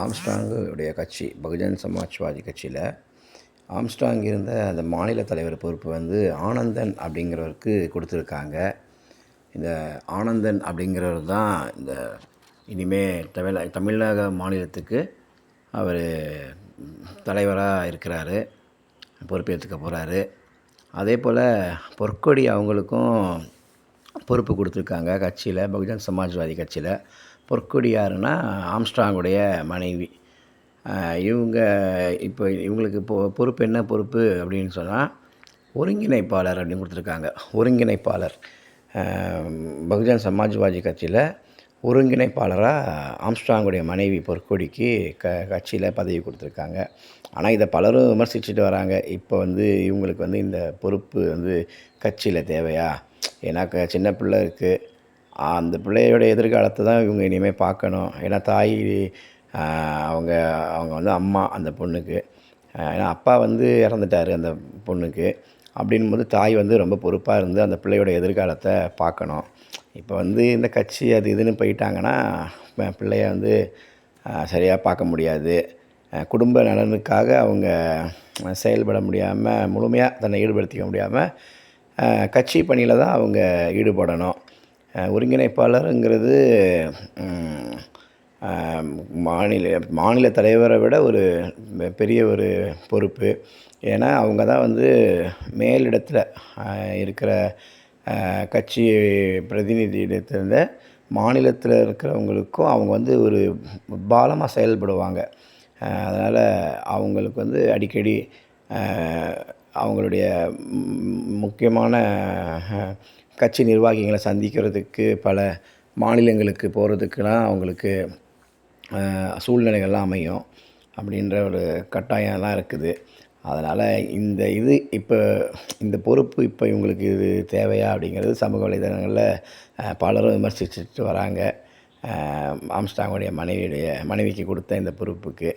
ஆம்ஸ்டாங்குடைய கட்சி பகுஜன் சமாஜ்வாதி கட்சியில் ஆம்ஸ்டாங் இருந்த அந்த மாநில தலைவர் பொறுப்பு வந்து ஆனந்தன் அப்படிங்கிறவருக்கு கொடுத்துருக்காங்க. இந்த ஆனந்தன் அப்படிங்கிறவர் தான் இந்த இனிமே தமிழ தமிழக மாநிலத்துக்கு அவர் தலைவராக இருக்கிறாரு பொறுப்பேற்றுக்க போகிறாரு அதே போல் பொற்கொடி அவங்களுக்கும் பொறுப்பு கொடுத்துருக்காங்க கட்சியில் பகுஜன் சமாஜ்வாதி கட்சியில். பொற்கொடி யாருன்னா ஆம்ஸ்ட்ராங்குடைய மனைவி. இவங்க இப்போ இவங்களுக்கு இப்போ பொறுப்பு என்ன பொறுப்பு அப்படின்னு சொன்னால் ஒருங்கிணைப்பாளர் அப்படின்னு கொடுத்துருக்காங்க. ஒருங்கிணைப்பாளர். பகுஜன் சமாஜ்வாதி கட்சியில் ஒருங்கிணைப்பாளராக ஆம்ஸ்ட்ராங்குடைய மனைவி பொற்கொடிக்கு க கட்சியில் பதவி கொடுத்துருக்காங்க. ஆனால் இதை பலரும் விமர்சிச்சுட்டு வராங்க. இப்போ வந்து இவங்களுக்கு வந்து இந்த பொறுப்பு வந்து கட்சியில் தேவையா? ஏன்னா க சின்ன பிள்ளை இருக்குது அந்த பிள்ளையோட எதிர்காலத்தை தான் இவங்க இனிமேல் பார்க்கணும். ஏன்னா தாய் அவங்க அவங்க வந்து அம்மா அந்த பொண்ணுக்கு. ஏன்னா அப்பா வந்து இறந்துட்டார் அந்த பொண்ணுக்கு. அப்படின்போது தாய் வந்து ரொம்ப பொறுப்பாக இருந்து அந்த பிள்ளையோட எதிர்காலத்தை பார்க்கணும். இப்போ வந்து இந்த கட்சி அது இதுன்னு போயிட்டாங்கன்னா பிள்ளைய வந்து சரியாக பார்க்க முடியாது. குடும்ப நலனுக்காக அவங்க செயல்பட முடியாமல் முழுமையாக தன்னை ஈடுபடுத்திக்க முடியாமல் கட்சி பணியில் தான் அவங்க ஈடுபடணும். ஒருங்கிணைப்பாளருங்கிறது மாநில மாநில தலைவரை விட ஒரு பெரிய ஒரு பொறுப்பு. ஏன்னா அவங்க தான் வந்து மேலிடத்தில் இருக்கிற கட்சி பிரதிநிதியிடத்திலிருந்த மாநிலத்தில் இருக்கிறவங்களுக்கும் அவங்க வந்து ஒரு பாலமாக செயல்படுவாங்க. அதனால் அவங்களுக்கு வந்து அடிக்கடி அவங்களுடைய முக்கியமான கட்சி நிர்வாகிகளை சந்திக்கிறதுக்கு பல மாநிலங்களுக்கு போகிறதுக்கெலாம் அவங்களுக்கு சூழ்நிலைகள்லாம் அமையும். அப்படின்ற ஒரு கட்டாயம்லாம் இருக்குது. அதனால் இந்த இது இப்போ இந்த பொறுப்பு இப்போ இவங்களுக்கு இது தேவையா அப்படிங்கிறது சமூக வலைதளங்களில் பலரும் விமர்சிச்சுட்டு வராங்க. ஆம்ஸ்டாங்குடைய மனைவியுடைய மனைவிக்கு கொடுத்த இந்த பொறுப்புக்கு.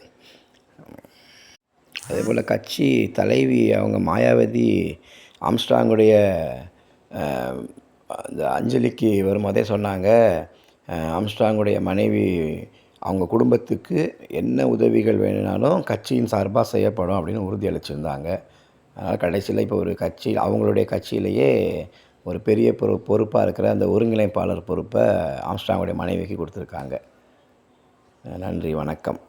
அதே போல் கட்சி தலைவி அவங்க மாயாவதி ஆம்ஸ்டாங்குடைய அந்த அஞ்சலிக்கு வரும்போதே சொன்னாங்க. ஆம்ஸ்ட்ராங்குடைய மனைவி அவங்க குடும்பத்துக்கு என்ன உதவிகள் வேணும்னாலும் கட்சியின் சார்பாக செய்யப்படும் அப்படின்னு உறுதியளிச்சிருந்தாங்க அதனால் கடைசியில் இப்போ ஒரு கட்சி அவங்களுடைய கட்சியிலேயே ஒரு பெரிய பொறு பொறுப்பாக இருக்கிற அந்த ஒருங்கிணைப்பாளர் பொறுப்பை ஆம்ஸ்ட்ராங்குடைய மனைவிக்கு கொடுத்துருக்காங்க. நன்றி வணக்கம்.